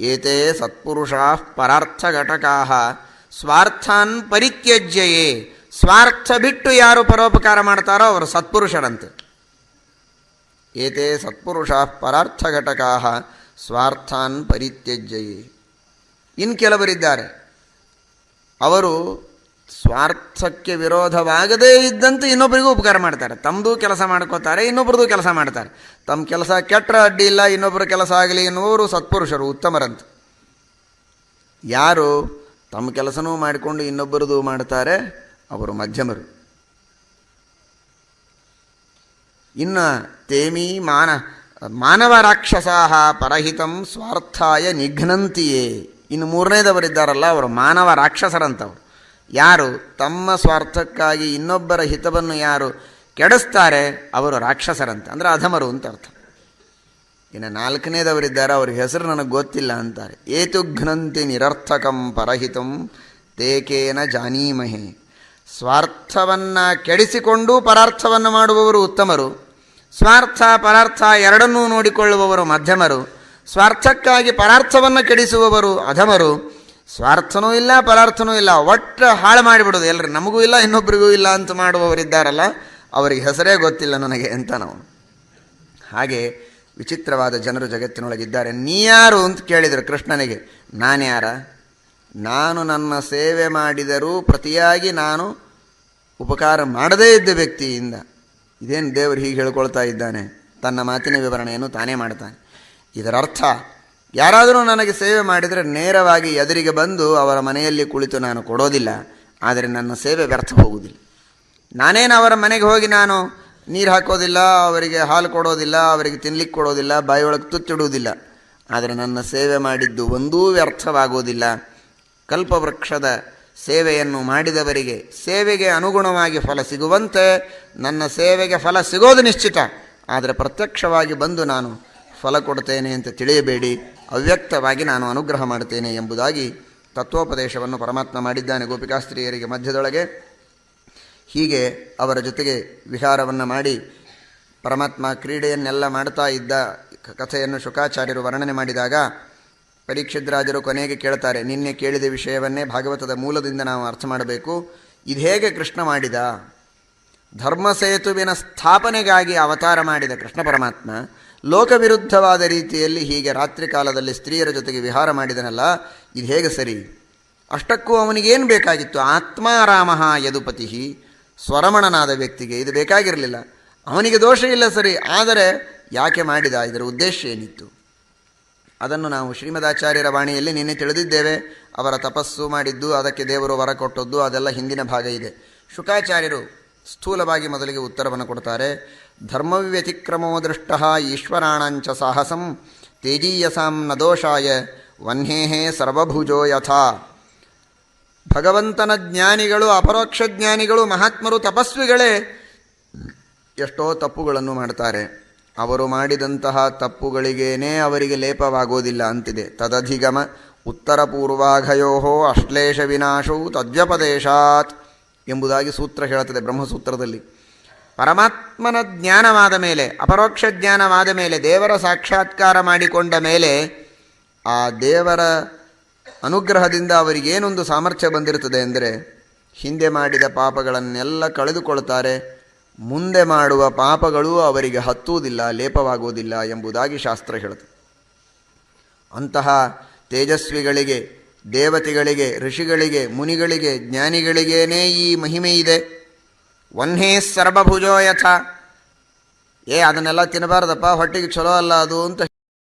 ಏತೇ ಸತ್ಪುರುಷಾ ಪರಾರ್ಥ ಘಟಕಾ ಸ್ವಾರ್ಥಾನ್ ಪರಿತ್ಯಜ್ಯಯೇ. ಸ್ವಾರ್ಥ ಬಿಟ್ಟು ಯಾರು ಪರೋಪಕಾರ ಮಾಡ್ತಾರೋ ಅವರು ಸತ್ಪುರುಷರಂತೆ. ಏತೇ ಸತ್ಪುರುಷ ಪರಾರ್ಥ ಘಟಕಾ ಸ್ವಾರ್ಥಾನ್ ಪರಿತ್ಯಜ್ಯಯೇ. ಇನ್ನು ಕೆಲವರಿದ್ದಾರೆ. ಅವರು ಸ್ವಾರ್ಥಕ್ಕೆ ವಿರೋಧವಾಗದೇ ಇದ್ದಂತೆ ಇನ್ನೊಬ್ಬರಿಗೂ ಉಪಕಾರ ಮಾಡ್ತಾರೆ. ತಮ್ಮದು ಕೆಲಸ ಮಾಡ್ಕೋತಾರೆ ಇನ್ನೊಬ್ರದ್ದು ಕೆಲಸ ಮಾಡ್ತಾರೆ. ತಮ್ಮ ಕೆಲಸ ಕೆಟ್ಟರ ಅಡ್ಡಿ ಇಲ್ಲ ಇನ್ನೊಬ್ಬರ ಕೆಲಸ ಆಗಲಿ ಎನ್ನುವರು ಸತ್ಪುರುಷರು, ಉತ್ತಮರಂತೆ. ಯಾರು ತಮ್ಮ ಕೆಲಸನೂ ಮಾಡಿಕೊಂಡು ಇನ್ನೊಬ್ಬರದು ಮಾಡ್ತಾರೆ, ಅವರು ಮಧ್ಯಮರು. ಇನ್ನು ತೇಮಿ ಮಾನ, ಮಾನವ ರಾಕ್ಷಸಾಹ ಪರಹಿತಂ ಸ್ವಾರ್ಥಾಯ ನಿಘ್ನಂತಿಯೇ. ಇನ್ನು ಮೂರನೇದವರಿದ್ದಾರಲ್ಲ, ಅವರು ಮಾನವ ರಾಕ್ಷಸರಂತವರು. ಯಾರು ತಮ್ಮ ಸ್ವಾರ್ಥಕ್ಕಾಗಿ ಇನ್ನೊಬ್ಬರ ಹಿತವನ್ನು ಯಾರು ಕೆಡಿಸ್ತಾರೆ ಅವರು ರಾಕ್ಷಸರಂತೆ, ಅಂದರೆ ಅಧಮರು ಅಂತ ಅರ್ಥ. ಇನ್ನು ನಾಲ್ಕನೇದವರಿದ್ದಾರೆ, ಅವ್ರ ಹೆಸರು ನನಗೆ ಗೊತ್ತಿಲ್ಲ ಅಂತಾರೆ. ಏತುಘ್ನಂತಿ ನಿರರ್ಥಕಂ ಪರಹಿತಂ ತೇಕೇನ ಜಾನೀಮಹೆ. ಸ್ವಾರ್ಥವನ್ನು ಕೆಡಿಸಿಕೊಂಡು ಪರಾರ್ಥವನ್ನು ಮಾಡುವವರು ಉತ್ತಮರು. ಸ್ವಾರ್ಥ ಪರಾರ್ಥ ಎರಡನ್ನೂ ನೋಡಿಕೊಳ್ಳುವವರು ಮಧ್ಯಮರು. ಸ್ವಾರ್ಥಕ್ಕಾಗಿ ಪರಾರ್ಥವನ್ನು ಕೆಡಿಸುವವರು ಅಧಮರು. ಸ್ವಾರ್ಥನೂ ಇಲ್ಲ, ಪರಾರ್ಥನೂ ಇಲ್ಲ. ಒಟ್ಟು ಹಾಳು ಮಾಡಿಬಿಡೋದು ಎಲ್ಲರೂ ನಮಗೂ ಇಲ್ಲ ಇನ್ನೊಬ್ಬರಿಗೂ ಇಲ್ಲ ಅಂತ ಮಾಡುವವರಿದ್ದಾರಲ್ಲ, ಅವರಿಗೆ ಹೆಸರೇ ಗೊತ್ತಿಲ್ಲ ನನಗೆ ಅಂತ ನಾವು. ಹಾಗೆ ವಿಚಿತ್ರವಾದ ಜನರು ಜಗತ್ತಿನೊಳಗಿದ್ದಾರೆ. ನೀ ಯಾರು ಅಂತ ಕೇಳಿದರು ಕೃಷ್ಣನಿಗೆ ನಾನ್ಯಾರ ನಾನು ನನ್ನ ಸೇವೆ ಮಾಡಿದರೂ ಪ್ರತಿಯಾಗಿ ನಾನು ಉಪಕಾರ ಮಾಡದೇ ಇದ್ದ ವ್ಯಕ್ತಿಯಿಂದ. ಇದೇನು ದೇವರು ಹೀಗೆ ಹೇಳ್ಕೊಳ್ತಾ ಇದ್ದಾನೆ? ತನ್ನ ಮಾತಿನ ವಿವರಣೆಯನ್ನು ತಾನೇ ಮಾಡ್ತಾನೆ. ಇದರರ್ಥ ಯಾರಾದರೂ ನನಗೆ ಸೇವೆ ಮಾಡಿದರೆ ನೇರವಾಗಿ ಎದುರಿಗೆ ಬಂದು ಅವರ ಮನೆಯಲ್ಲಿ ಕುಳಿತು ನಾನು ಕೊಡೋದಿಲ್ಲ, ಆದರೆ ನನ್ನ ಸೇವೆ ವ್ಯರ್ಥ ಹೋಗುವುದಿಲ್ಲ. ನಾನೇನು ಅವರ ಮನೆಗೆ ಹೋಗಿ ನಾನು ನೀರು ಹಾಕೋದಿಲ್ಲ, ಅವರಿಗೆ ಹಾಲು ಕೊಡೋದಿಲ್ಲ, ಅವರಿಗೆ ತಿನ್ಲಿಕ್ಕೆ ಕೊಡೋದಿಲ್ಲ ಬಾಯಿಯೊಳಗೆ ತುತ್ತಿಡುವುದಿಲ್ಲ. ಆದರೆ ನನ್ನ ಸೇವೆ ಮಾಡಿದ್ದು ಒಂದೂ ವ್ಯರ್ಥವಾಗುವುದಿಲ್ಲ. ಕಲ್ಪವೃಕ್ಷದ ಸೇವೆಯನ್ನು ಮಾಡಿದವರಿಗೆ ಸೇವೆಗೆ ಅನುಗುಣವಾಗಿ ಫಲ ಸಿಗುವಂತೆ, ನನ್ನ ಸೇವೆಗೆ ಫಲ ಸಿಗೋದು ನಿಶ್ಚಿತ. ಆದರೆ ಪ್ರತ್ಯಕ್ಷವಾಗಿ ಬಂದು ನಾನು ಫಲ ಕೊಡ್ತೇನೆ ಅಂತ ತಿಳಿಯಬೇಡಿ. ಅವ್ಯಕ್ತವಾಗಿ ನಾನು ಅನುಗ್ರಹ ಮಾಡುತ್ತೇನೆ ಎಂಬುದಾಗಿ ತತ್ವೋಪದೇಶವನ್ನು ಪರಮಾತ್ಮ ಮಾಡಿದ್ದಾನೆ ಗೋಪಿಕಾಸ್ತ್ರೀಯರಿಗೆ ಮಧ್ಯದೊಳಗೆ. ಹೀಗೆ ಅವರ ಜೊತೆಗೆ ವಿಹಾರವನ್ನು ಮಾಡಿ ಪರಮಾತ್ಮ ಕ್ರೀಡೆಯನ್ನೆಲ್ಲ ಮಾಡ್ತಾ ಇದ್ದ ಕಥೆಯನ್ನು ಶುಕಾಚಾರ್ಯರು ವರ್ಣನೆ ಮಾಡಿದಾಗ ಪರೀಕ್ಷಿದ್ರಾಜರು ಕೊನೆಗೆ ಕೇಳ್ತಾರೆ, ನಿನ್ನೆ ಕೇಳಿದ ವಿಷಯವನ್ನೇ ಭಾಗವತದ ಮೂಲದಿಂದ ನಾವು ಅರ್ಥ ಮಾಡಬೇಕು. ಇದು ಹೇಗೆ ಕೃಷ್ಣ ಮಾಡಿದ? ಧರ್ಮಸೇತುವಿನ ಸ್ಥಾಪನೆಗಾಗಿ ಅವತಾರ ಮಾಡಿದ ಕೃಷ್ಣ ಪರಮಾತ್ಮ ಲೋಕವಿರುದ್ಧವಾದ ರೀತಿಯಲ್ಲಿ ಹೀಗೆ ರಾತ್ರಿ ಕಾಲದಲ್ಲಿ ಸ್ತ್ರೀಯರ ಜೊತೆಗೆ ವಿಹಾರ ಮಾಡಿದನಲ್ಲ, ಇದು ಹೇಗೆ ಸರಿ? ಅಷ್ಟಕ್ಕೂ ಅವನಿಗೇನು ಬೇಕಾಗಿತ್ತು? ಆತ್ಮಾರಾಮ ಯದುಪತಿ ಸ್ವರಮಣನಾದ ವ್ಯಕ್ತಿಗೆ ಇದು ಬೇಕಾಗಿರಲಿಲ್ಲ. ಅವನಿಗೆ ದೋಷ ಇಲ್ಲ ಸರಿ, ಆದರೆ ಯಾಕೆ ಮಾಡಿದ? ಇದರ ಉದ್ದೇಶ ಏನಿತ್ತು? ಅದನ್ನು ನಾವು ಶ್ರೀಮದಾಚಾರ್ಯರ ವಾಣಿಯಲ್ಲಿ ನಿನ್ನೆ ತಿಳಿದಿದ್ದೇವೆ. ಅವರ ತಪಸ್ಸು ಮಾಡಿದ್ದು, ಅದಕ್ಕೆ ದೇವರು ವರ ಕೊಟ್ಟದ್ದು, ಅದೆಲ್ಲ ಹಿಂದಿನ ಭಾಗ ಇದೆ. ಶುಕಾಚಾರ್ಯರು ಸ್ಥೂಲವಾಗಿ ಮೊದಲಿಗೆ ಉತ್ತರವನ್ನು ಕೊಡ್ತಾರೆ. ಧರ್ಮವ್ಯತಿಕ್ರಮೋ ದೃಷ್ಟ ಈಶ್ವರಾಣಂಚ ಸಾಹಸಂ ತೇಜೀಯಸಾಂ ನ ದೋಷಾಯ ವನ್ಹೇಹೇ ಸರ್ವಭುಜೋ ಯಥಾ ಭಗವಂತನ ಜ್ಞಾನಿಗಳು ಅಪರೋಕ್ಷ ಜ್ಞಾನಿಗಳು ಮಹಾತ್ಮರು, ತಪಸ್ವಿಗಳೇ ಎಷ್ಟೋ ತಪ್ಪುಗಳನ್ನು ಮಾಡ್ತಾರೆ. ಅವರು ಮಾಡಿದಂತಹ ತಪ್ಪುಗಳಿಗೇನೇ ಅವರಿಗೆ ಲೇಪವಾಗೋದಿಲ್ಲ ಅಂತಿದೆ. ತದಧಿಗಮ ಉತ್ತರ ಪೂರ್ವಾಘಯೋ ಅಶ್ಲೇಷ ವಿನಾಶವು ತದ್ವ್ಯಪದೇಶಾತ್ ಎಂಬುದಾಗಿ ಸೂತ್ರ ಹೇಳುತ್ತದೆ ಬ್ರಹ್ಮಸೂತ್ರದಲ್ಲಿ. ಪರಮಾತ್ಮನ ಜ್ಞಾನವಾದ ಮೇಲೆ, ಅಪರೋಕ್ಷ ಜ್ಞಾನವಾದ ಮೇಲೆ, ದೇವರ ಸಾಕ್ಷಾತ್ಕಾರ ಮಾಡಿಕೊಂಡ ಮೇಲೆ ಆ ದೇವರ ಅನುಗ್ರಹದಿಂದ ಅವರಿಗೇನೊಂದು ಸಾಮರ್ಥ್ಯ ಬಂದಿರುತ್ತದೆ ಅಂದರೆ, ಹಿಂದೆ ಮಾಡಿದ ಪಾಪಗಳನ್ನೆಲ್ಲ ಕಳೆದುಕೊಳ್ತಾರೆ, ಮುಂದೆ ಮಾಡುವ ಪಾಪಗಳು ಅವರಿಗೆ ಹತ್ತುವುದಿಲ್ಲ, ಲೇಪವಾಗುವುದಿಲ್ಲ ಎಂಬುದಾಗಿ ಶಾಸ್ತ್ರ ಹೇಳುತ್ತೆ. ಅಂತಹ ತೇಜಸ್ವಿಗಳಿಗೆ, ದೇವತೆಗಳಿಗೆ, ಋಷಿಗಳಿಗೆ, ಮುನಿಗಳಿಗೆ, ಜ್ಞಾನಿಗಳಿಗೇನೇ ಈ ಮಹಿಮೆ ಇದೆ. ವನ್ಹೇ ಸರ್ವಭುಜೋ ಯಥ. ಏ ಅದನ್ನೆಲ್ಲ ತಿನ್ನಬಾರ್ದಪ್ಪ ಹೊಟ್ಟೆಗೆ ಚಲೋ ಅಲ್ಲ ಅದು ಅಂತ